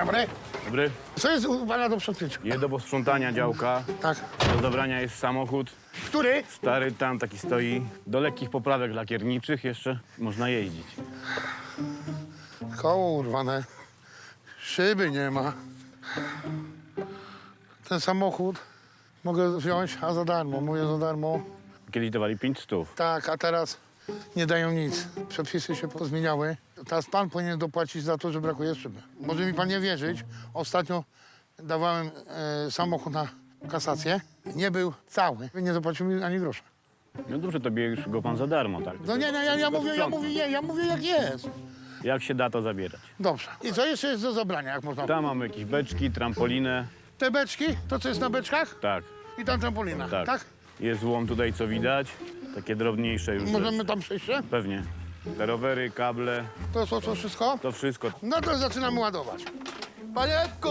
Dobry. Dobry. Co jest u pana do sprzątnięcia? Je do posprzątania działka. Tak. Do zabrania jest samochód. Który? Stary tam taki stoi. Do lekkich poprawek lakierniczych jeszcze można jeździć. Koło urwane. Szyby nie ma. Ten samochód mogę wziąć, a za darmo. Mówię za darmo. Kiedyś dawali 5 stów. Tak, a teraz nie dają nic. Przepisy się pozmieniały. Teraz pan powinien dopłacić za to, że brakuje szyby. Może mi pan nie wierzyć. Ostatnio dawałem e, samochód na kasację. Nie był cały. Nie zapłacił mi ani grosza. No dobrze, tobie już go pan za darmo, tak? No nie, no, ja, ja mówię, ja mówię, nie, ja mówię jak jest. Jak się da, to zabierać. Dobrze. I co jeszcze jest do zabrania, jak można? Tam mamy jakieś beczki, trampolinę. Te beczki, to co jest na beczkach Tak, i tam trampolina, tak. tak? Jest złom tutaj, co widać. Takie drobniejsze już. Możemy tam przejść się? Pewnie. Te rowery, kable, To co, to wszystko? to wszystko. No to zaczynamy ładować. Panie Edku,